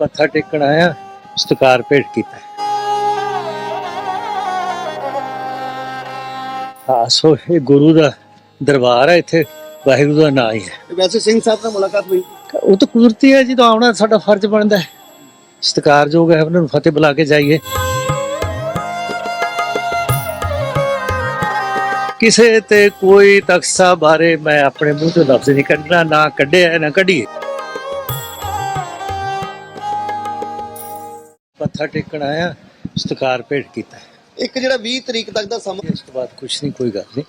ਮੱਥਾ ਟੇਕਣ ਆਇਆ ਸਤਿਕਾਰ ਭੇਟ ਕੀਤਾ। ਹਾਂ ਸੋ ਇਹ ਗੁਰੂ ਦਾ ਦਰਬਾਰ ਹੈ ਇੱਥੇ ਵਾਹਿਗੁਰੂ ਦਾ ਨਾਮ ਹੀ ਹੈ। ਵੈਸੇ ਸਿੰਘ ਸਾਹਿਬ ਨਾਲ ਮੁਲਾਕਾਤ ਹੋਈ? ਉਹ ਤਾਂ ਕੁਦਰਤੀ ਹੈ ਜਦੋਂ ਆਉਣਾ ਸਾਡਾ ਫਰਜ਼ ਬਣਦਾ ਹੈ। ਸਤਿਕਾਰਯੋਗ ਹੈ ਉਹਨਾਂ ਨੂੰ ਫਤਿਹ ਬੁਲਾ ਕੇ ਜਾਈਏ। ਕਿਸੇ ਤੇ ਕੋਈ ਤਖਸਾ ਬਾਰੇ ਮੈਂ ਆਪਣੇ ਮੂੰਹ ਤੋਂ ਲਫ਼ਜ਼ ਨਹੀਂ ਕੱਢਣਾ ਨਾ ਕੱਢਿਆ ਨਾ ਕੱਢੀਏ। ਮੱਥਾ ਟੇਕਣ ਆਇਆ ਸਤਿਕਾਰ ਭੇਟ ਕੀਤਾ। ਇੱਕ ਜਿਹੜਾ 20 ਤਰੀਕ ਤੱਕ ਦਾ ਸਮਾਂ ਇਸ ਤੋਂ ਬਾਅਦ ਕੁਝ ਨਹੀਂ ਕੋਈ ਗੱਲ ਨਹੀਂ।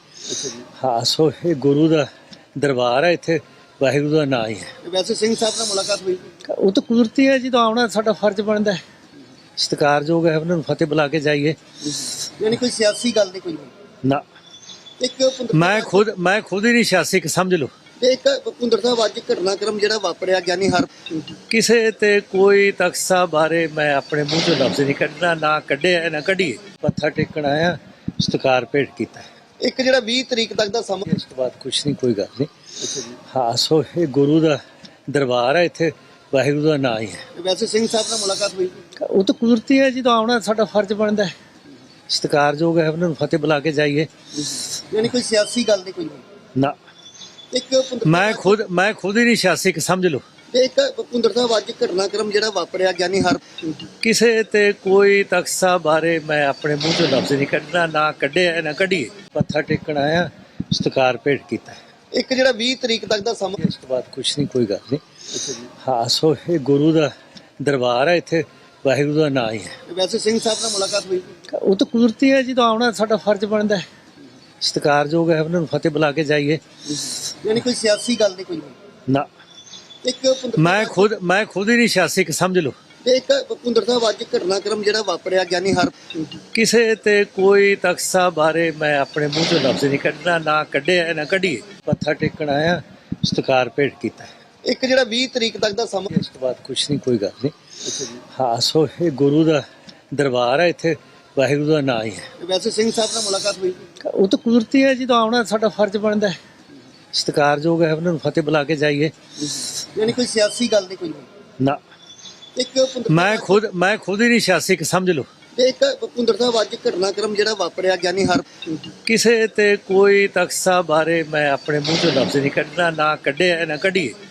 ਹਾਂ ਸੋ ਇਹ ਗੁਰੂ ਦਾ ਦਰਬਾਰ ਹੈ ਇੱਥੇ ਵਾਹਿਗੁਰੂ ਦਾ ਨਾਮ ਹੀ ਹੈ। ਵੈਸੇ ਸਿੰਘ ਸਾਹਿਬ ਨਾਲ ਮੁਲਾਕਾਤ ਹੋਈ ਉਹ ਤਾਂ ਕੁਦਰਤੀ ਹੈ ਜਦੋਂ ਆਉਣਾ ਸਾਡਾ ਫਰਜ਼ ਬਣਦਾ ਹੈ। ਸਤਿਕਾਰਯੋਗ ਹੈ ਉਹਨਾਂ ਨੂੰ ਫਤਿਹ ਬੁਲਾ ਕੇ ਜਾਈਏ। ਯਾਨੀ ਕੋਈ ਸਿਆਸੀ ਗੱਲ ਨਹੀਂ ਕੋਈ। ਨਾ। ਇੱਕ ਮੈਂ ਖੁਦ ਮੈਂ ਖੁਦ ਹੀ ਨਹੀਂ ਸਿਆਸੀ ਸਮਝ ਲਓ। ਤੇ ਇੱਕ ਭੁੰਦਰ ਸਾਹਿਬ ਅੱਜ ਘਟਨਾਕ੍ਰਮ ਜਿਹੜਾ ਵਾਪਰਿਆ ਗਿਆਨੀ ਹਰ ਕਿਸੇ ਤੇ ਕੋਈ ਤਖਸਾ ਬਾਰੇ ਮੈਂ ਆਪਣੇ ਮੂੰਹ ਤੋਂ ਲਫ਼ਜ਼ ਨਹੀਂ ਕੱਢਣਾ ਨਾ ਕੱਢਿਆ ਨਾ ਕੱਢੀਏ। ਮੱਥਾ ਟੇਕਣ ਆਇਆ ਸਤਿਕਾਰ ਭੇਟ ਕੀਤਾ। ਇੱਕ ਜਿਹੜਾ 20 ਤਰੀਕ ਤੱਕ ਦਾ ਸਮਾਂ ਇਸ ਤੋਂ ਬਾਅਦ ਕੁਝ ਨਹੀਂ ਕੋਈ ਗੱਲ ਨਹੀਂ। ਹਾਂ ਸੋ ਇਹ ਗੁਰੂ ਦਾ ਦਰਬਾਰ ਹੈ ਇੱਥੇ ਵਾਹਿਗੁਰੂ ਦਾ ਨਾਮ ਹੀ ਹੈ। ਵੈਸੇ ਸਿੰਘ ਸਾਹਿਬ ਨਾਲ ਮੁਲਾਕਾਤ ਹੋਈ ਉਹ ਤਾਂ ਕੁਦਰਤੀ ਹੈ ਜਦੋਂ ਆਉਣਾ ਸਾਡਾ ਫਰਜ਼ ਬਣਦਾ ਹੈ। ਸਤਿਕਾਰਯੋਗ ਹੈ ਉਹਨਾਂ ਨੂੰ ਫਤਿਹ ਬੁਲਾ ਕੇ ਜਾਈਏ। ਯਾਨੀ ਕੋਈ ਸਿਆਸੀ ਗੱਲ ਨਹੀਂ ਕੋਈ? ਨਾ। ਇੱਕ ਮੈਂ ਖੁਦ ਮੈਂ ਖੁਦ ਹੀ ਨਹੀਂ ਸਿਆਸੀ ਸਮਝ ਲਓ। ਤੇ ਇੱਕ ਭੁੰਦਰ ਸਾਹਿਬ ਅੱਜ ਘਟਨਾਕ੍ਰਮ ਜਿਹੜਾ ਵਾਪਰਿਆ ਗਿਆਨੀ ਹਰ ਕਿਸੇ ਤੇ ਕੋਈ ਤਖਸਾ ਬਾਰੇ ਮੈਂ ਆਪਣੇ ਮੂੰਹ ਤੋਂ ਲਫ਼ਜ਼ ਨਹੀਂ ਕੱਢਣਾ ਨਾ ਕੱਢਿਆ ਨਾ ਕੱਢੀਏ। ਮੱਥਾ ਟੇਕਣ ਆਇਆ ਸਤਿਕਾਰ ਭੇਟ ਕੀਤਾ। ਇੱਕ ਜਿਹੜਾ 20 ਤਰੀਕ ਤੱਕ ਦਾ ਸਮਾਂ ਇਸ ਤੋਂ ਬਾਅਦ ਕੁਝ ਨਹੀਂ ਕੋਈ ਗੱਲ ਨਹੀਂ। ਹਾਂ ਸੋ ਇਹ ਗੁਰੂ ਦਾ ਦਰਬਾਰ ਹੈ ਇੱਥੇ ਵਾਹਿਗੁਰੂ ਦਾ ਨਾਮ ਹੀ ਹੈ। ਵੈਸੇ ਸਿੰਘ ਸਾਹਿਬ ਨਾਲ ਮੁਲਾਕਾਤ ਹੋਈ। ਉਹ ਤਾਂ ਕੁਦਰਤੀ ਹੈ ਜਦੋਂ ਆਉਣਾ ਸਾਡਾ ਫਰਜ਼ ਬਣਦਾ ਹੈ। ਸਤਿਕਾਰਯੋਗ ਹੈ ਉਹਨਾਂ ਨੂੰ ਫਤਿਹ ਬੁਲਾ ਕੇ ਜਾਈਏ। ਯਾਨੀ ਕੋਈ ਸਿਆਸੀ ਗੱਲ ਨਹੀਂ ਕੋਈ ਨਾ। ਇੱਕ ਮੈਂ ਖੁਦ ਮੈਂ ਖੁਦ ਹੀ ਨਹੀਂ ਸਿਆਸੀ ਸਮਝ ਲਓ। ਤੇ ਇੱਕ ਭੁੰਦਰ ਸਾਹਿਬ ਅੱਜ ਘਟਨਾਕ੍ਰਮ ਜਿਹੜਾ ਵਾਪਰਿਆ ਗਿਆਨੀ ਹਰ ਕਿਸੇ ਤੇ ਕੋਈ ਤਖਸਾ ਬਾਰੇ ਮੈਂ ਆਪਣੇ ਮੂੰਹ ਤੋਂ ਲਫ਼ਜ਼ ਨਹੀਂ ਕੱਢਣਾ ਨਾ ਕੱਢਿਆ ਨਾ ਕੱਢੀਏ। ਮੱਥਾ ਟੇਕਣ ਆਇਆ ਸਤਿਕਾਰ ਭੇਟ ਕੀਤਾ। ਇੱਕ ਜਿਹੜਾ 20 ਤਰੀਕ ਤੱਕ ਦਾ ਸਮਾਂ ਇਸ ਤੋਂ ਬਾਅਦ ਕੁਝ ਨਹੀਂ ਕੋਈ ਗੱਲ ਨਹੀਂ। ਹਾਂ ਸੋ ਇਹ ਗੁਰੂ ਦਾ ਦਰਬਾਰ ਹੈ ਇੱਥੇ। ਵਾਹਿਗੁਰੂ ਦਾ ਨਾਮ ਹੀ ਹੈ। ਵੈਸੇ ਸਿੰਘ ਸਾਹਿਬ ਨਾਲ ਮੁਲਾਕਾਤ ਹੋਈ? ਉਹ ਤਾਂ ਕੁਦਰਤੀ ਹੈ ਜਦੋਂ ਆਉਣਾ ਸਾਡਾ ਫਰਜ਼ ਬਣਦਾ ਹੈ। ਸਤਿਕਾਰਯੋਗ ਹੈ ਉਹਨਾਂ ਨੂੰ ਫਤਿਹ ਬੁਲਾ ਕੇ ਜਾਈਏ। ਯਾਨੀ ਕੋਈ ਸਿਆਸੀ ਗੱਲ ਨਹੀਂ ਕੋਈ ਨਾ। ਇੱਕ ਮੈਂ ਖੁਦ ਮੈਂ ਖੁਦ ਹੀ ਨਹੀਂ ਸਿਆਸੀ ਸਮਝ ਲਓ। ਤੇ ਇੱਕ ਭੁੰਦਰ ਸਾਹਿਬ ਅੱਜ ਘਟਨਾਕ੍ਰਮ ਜਿਹੜਾ ਵਾਪਰਿਆ ਗਿਆਨੀ ਹਰ ਕਿਸੇ ਤੇ ਕੋਈ ਤਖਸਾ ਬਾਰੇ ਮੈਂ ਆਪਣੇ ਮੂੰਹ ਤੋਂ ਲਫ਼ਜ਼ ਨਹੀਂ ਕੱਢਣਾ ਨਾ ਕੱਢਿਆ ਨਾ ਕੱਢੀਏ।